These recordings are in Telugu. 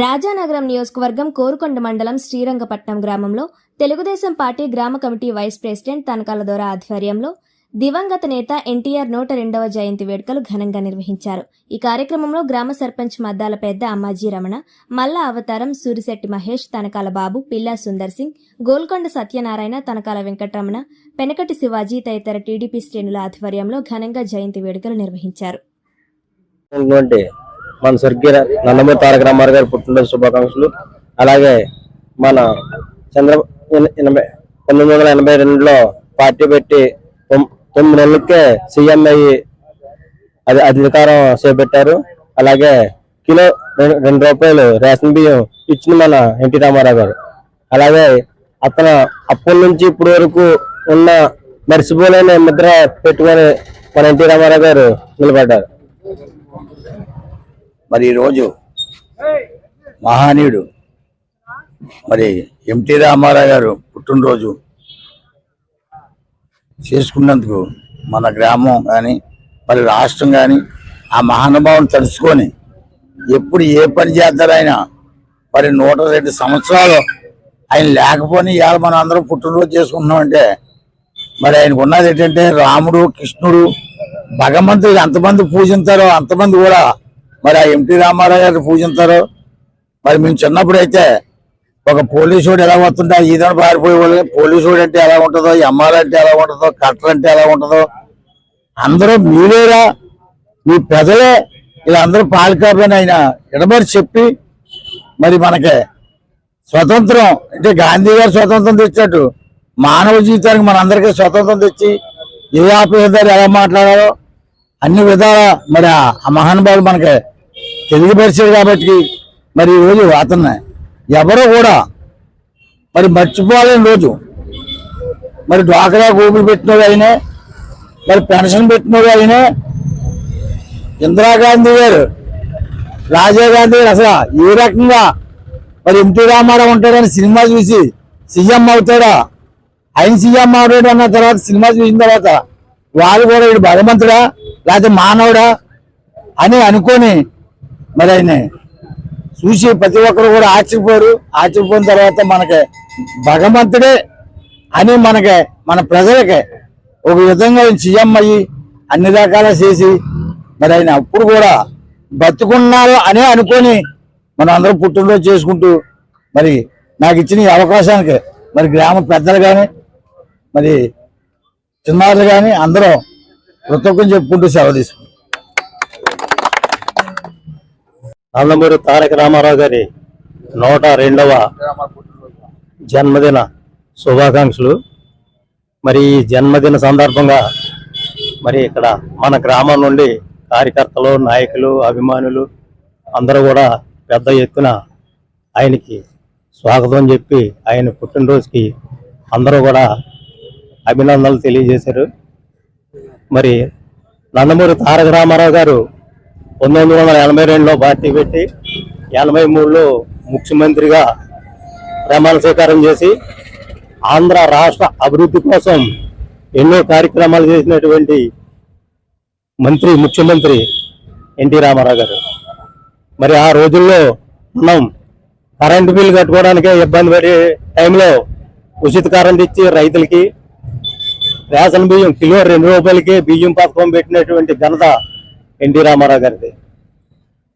రాజానగరం నియోజకవర్గం కోరుకొండ మండలం శ్రీరంగపట్నం గ్రామంలో తెలుగుదేశం పార్టీ గ్రామ committee vice president Tanakala Dora ఆధ్వర్యంలో దివంగత నేత ఎన్టీఆర్ నూట రెండవ జయంతి వేడుకలు ఘనంగా నిర్వహించారు. ఈ కార్యక్రమంలో గ్రామ సర్పంచ్ మద్దాల పెద్ద అమ్మాజీ రమణ మల్ల అవతారం సూరిశెట్టి మహేష్ తనకాల బాబు పిల్లా సుందర్ సింగ్ గోల్కొండ సత్యనారాయణ తనకాల వెంకటరమణ పెనకటి శివాజీ తదితర టీడీపీ శ్రేణుల ఆధ్వర్యంలో ఘనంగా జయంతి వేడుకలు నిర్వహించారు. మన స్వర్గీయ నందమూరి తారక రామారావు గారు పుట్టినరోజు శుభాకాంక్షలు. అలాగే మన చంద్ర ఎనభై పంతొమ్మిది వందల ఎనభై రెండులో పార్టీ పెట్టి తొమ్మిది నెలలకే సీఎం అయ్యి అది అధికారం చేపట్టారు. అలాగే కిలో రెండు రూపాయలు రేషన్ బియ్యం ఇచ్చిన మన ఎన్టీ రామారావు గారు. అలాగే అతను అప్పటి నుంచి ఇప్పటి వరకు ఉన్న మర్చిపోలేని ముద్ర పెట్టుకొని మన ఎన్టీ రామారావు గారు నిలబడ్డారు. మరి ఈరోజు మహానీయుడు మరి ఎంటీ రామారావు గారు పుట్టినరోజు చేసుకున్నందుకు మన గ్రామం కానీ మరి రాష్ట్రం కానీ ఆ మహానుభావుని తలుచుకొని ఎప్పుడు ఏ పని చేస్తారు ఆయన మరి నూట రెండు సంవత్సరాలు ఆయన లేకపోయినా ఇవాళ మనం అందరం పుట్టినరోజు చేసుకుంటున్నామంటే మరి ఆయనకు ఉన్నది ఏంటంటే రాముడు కృష్ణుడు భగవంతుడు ఎంతమంది పూజించారో అంతమంది కూడా మరి ఆ ఎంటీ రామారావు గారు పూజించారు. మరి మేము చిన్నప్పుడు అయితే ఒక పోలీసుడు ఎలా వస్తుంటే ఈదన పారిపోయే వాళ్ళు పోలీసుడు అంటే ఎలా ఉంటుందో ఎంఆర్ అంటే ఎలా ఉంటుందో కట్టర్ అంటే ఎలా ఉంటుందో అందరూ మీరేరా మీ పెదలే ఇలా అందరూ పాలకారులని ఆయన ఎడబడి చెప్పి మరి మనకి స్వతంత్రం అంటే గాంధీ గారు స్వతంత్రం తెచ్చినట్టు మానవ జీవితానికి మనందరికీ స్వతంత్రం తెచ్చి ఏ ఆపేదారు ఎలా మాట్లాడాలో అన్ని విధాల మరి ఆ మహానుభావులు మనకి తెలియపరిచారు కాబట్టి మరి ఈరోజు రోజు అతన్ని ఎవరు కూడా మరి మర్చిపోలేని రోజు. మరి డ్వాక్రా గోపులు పెట్టినోడు అయినా మరి పెన్షన్ పెట్టినోడు అయినా ఇందిరాగాంధీ గారు రాజీవ్ గాంధీ గారు అసలు ఏ రకంగా మరి ఎన్టీ రామారావు ఉంటాడని సినిమా చూసి సీఎం అవుతాడా? ఆయన సీఎం అవుతాడు అన్న తర్వాత సినిమా చూసిన తర్వాత వాళ్ళు కూడా వీడు భగవంతుడా? లేకపోతే మానవుడా అని అనుకొని మరి ఆయన చూసి ప్రతి ఒక్కరు కూడా ఆశ్చర్యపోరు. ఆశ్చర్యపోయిన తర్వాత మనకి భగవంతుడే అని మనకి మన ప్రజలకి ఒక విధంగా సీఎం అయ్యి అన్ని రకాల చేసి మరి ఆయన అప్పుడు కూడా బతుకున్నారు అనే అనుకొని మనం అందరం పుట్టినరోజు చేసుకుంటూ మరి నాకు ఇచ్చిన ఈ అవకాశానికి మరి గ్రామ పెద్దలు కానీ మరి చిన్నారులు కానీ అందరం కృతజ్ఞతలు చెప్పుకుంటూ సేవ తీసుకుంటాం. నందమూరి తారక రామారావు గారి నూట రెండవ జన్మదిన శుభాకాంక్షలు. మరి ఈ జన్మదిన సందర్భంగా మరి ఇక్కడ మన గ్రామం నుండి కార్యకర్తలు నాయకులు అభిమానులు అందరూ కూడా పెద్ద ఎత్తున ఆయనకి స్వాగతం చెప్పి ఆయన పుట్టినరోజుకి అందరూ కూడా అభినందనలు తెలియజేశారు. మరి నందమూరి తారక రామారావు గారు పంతొమ్మిది వందల ఎనభై రెండులో పార్టీ పెట్టి ఎనభై మూడులో ముఖ్యమంత్రిగా ప్రమాణ స్వీకారం చేసి ఆంధ్ర రాష్ట్ర అభివృద్ధి కోసం ఎన్నో కార్యక్రమాలు చేసినటువంటి మంత్రి ముఖ్యమంత్రి ఎన్టీ రామారావు గారు. మరి ఆ రోజుల్లో మనం కరెంటు బిల్లు కట్టుకోవడానికే ఇబ్బంది పడే టైంలో ఉచిత కరెంట్ ఇచ్చి రైతులకి రేషన్ బియ్యం కిలో రెండు రూపాయలకి బియ్యం పథకం పెట్టినటువంటి ఘనత ఎన్టీ రామారావు గారిది.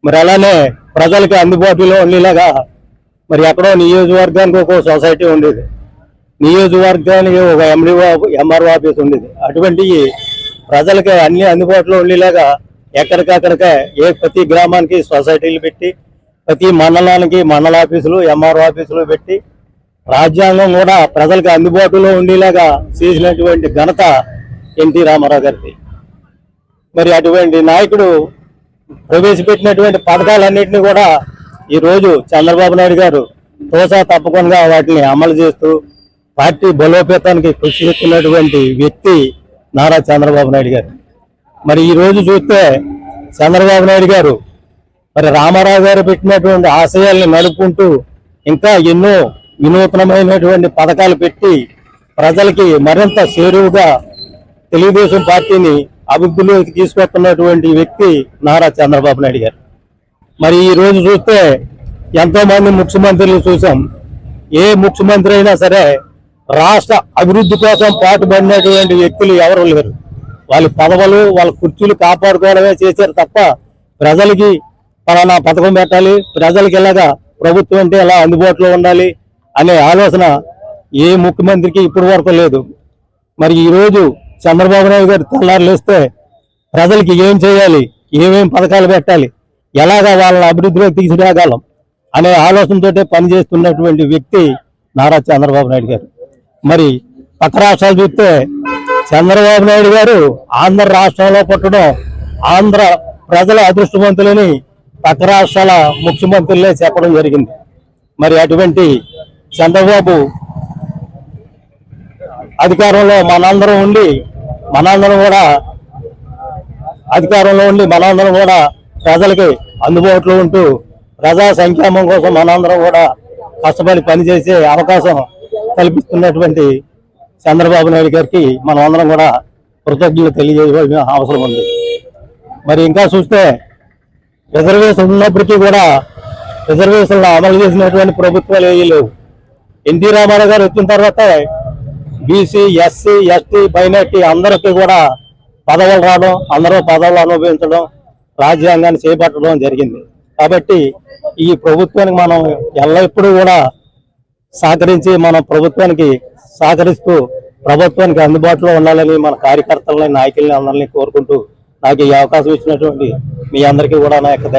మరి అలానే ప్రజలకి అందుబాటులో ఉండేలాగా మరి ఎక్కడో నియోజకవర్గానికి ఒక సొసైటీ ఉండేది. నియోజకవర్గానికి ఒక ఎండీఓ ఎంఆర్ఓ ఆఫీస్ ఉండేది. అటువంటి ప్రజలకి అన్ని అందుబాటులో ఉండేలాగా ఎక్కడికక్కడికే ఏ ప్రతి గ్రామానికి సొసైటీలు పెట్టి ప్రతి మండలానికి మండల ఆఫీసులు ఎంఆర్ఓ ఆఫీసులు పెట్టి రాజ్యాంగం కూడా ప్రజలకు అందుబాటులో ఉండేలాగా చేసినటువంటి ఘనత ఎన్టీ రామారావు గారికి మరి అటువంటి నాయకుడు ప్రవేశపెట్టినటువంటి పథకాలన్నింటినీ కూడా ఈ రోజు చంద్రబాబు నాయుడు గారు తోసా తప్పకుండా వాటిని అమలు చేస్తూ పార్టీ బలోపేతానికి కృషి చేస్తున్నటువంటి వ్యక్తి నారా చంద్రబాబు నాయుడు గారు. మరి ఈ రోజు చూస్తే చంద్రబాబు నాయుడు గారు మరి రామారావు గారు పెట్టినటువంటి ఆశయాల్ని నడుపుకుంటూ ఇంకా ఎన్నో వినూత్నమైనటువంటి పథకాలు పెట్టి ప్రజలకి మరింత చేరువుగా తెలుగుదేశం పార్టీని అభివృద్ధిలోకి తీసుకొస్తున్నటువంటి వ్యక్తి నారా చంద్రబాబు నాయుడు గారు. మరి ఈ రోజు చూస్తే ఎంతో మంది ముఖ్యమంత్రులు చూసాం. ఏ ముఖ్యమంత్రి అయినా సరే రాష్ట్ర అభివృద్ధి కోసం పాటుపడినటువంటి వ్యక్తులు ఎవరు లేరు. వాళ్ళ పదవులు వాళ్ళ కుర్చీలు కాపాడుకోవడమే చేశారు తప్ప ప్రజలకి పలానా పథకం పెట్టాలి ప్రజలకి ఇలాగా ప్రభుత్వం అంటే ఎలా అందుబాటులో ఉండాలి అనే ఆలోచన ఏ ముఖ్యమంత్రికి ఇప్పటి వరకు లేదు. మరి ఈరోజు చంద్రబాబు నాయుడు గారు తెల్లారులేస్తే ప్రజలకి ఏం చేయాలి? ఏమేం పథకాలు పెట్టాలి? ఎలాగా వాళ్ళని అభివృద్ధిలోకి తీసుకురాగలం అనే ఆలోచనతో పనిచేస్తున్నటువంటి వ్యక్తి నారా చంద్రబాబు నాయుడు గారు. మరి పక్క రాష్ట్రాలు చూస్తే చంద్రబాబు నాయుడు గారు ఆంధ్ర రాష్ట్రంలో పుట్టడం ఆంధ్ర ప్రజల అదృష్టవంతులని పక్క రాష్ట్రాల ముఖ్యమంత్రులే చెప్పడం జరిగింది. మరి అటువంటి చంద్రబాబు అధికారంలో మనందరం ఉండి మనందరం కూడా అధికారంలో ఉండి మనందరం కూడా ప్రజలకి అందుబాటులో ఉంటూ ప్రజా సంక్షేమం కోసం మనందరం కూడా కష్టపడి పనిచేసే అవకాశం కల్పిస్తున్నటువంటి చంద్రబాబు నాయుడు గారికి మనం అందరం కూడా కృతజ్ఞతలు తెలియజేయవలసిన అవసరం ఉంది. మరి ఇంకా చూస్తే రిజర్వేషన్ ఉన్నప్పటికీ కూడా రిజర్వేషన్లు అమలు చేసినటువంటి ప్రభుత్వాలు ఏమీ లేవు. ఎన్టీ రామారావు గారు వచ్చిన తర్వాత బీసీ ఎస్సీ ఎస్టీ మైనార్టీ అందరికీ కూడా పదవులు రావడం అందరూ పదవులు అనుభవించడం రాజ్యాంగాన్ని చేపట్టడం జరిగింది. కాబట్టి ఈ ప్రభుత్వానికి మనం ఎల్లప్పుడూ కూడా సహకరించి మన ప్రభుత్వానికి సహకరిస్తూ ప్రభుత్వానికి అందుబాటులో ఉండాలని మన కార్యకర్తలని నాయకుల్ని అందరినీ కోరుకుంటూ నాకు ఈ అవకాశం ఇచ్చినటువంటి మీ అందరికీ కూడా నా యొక్క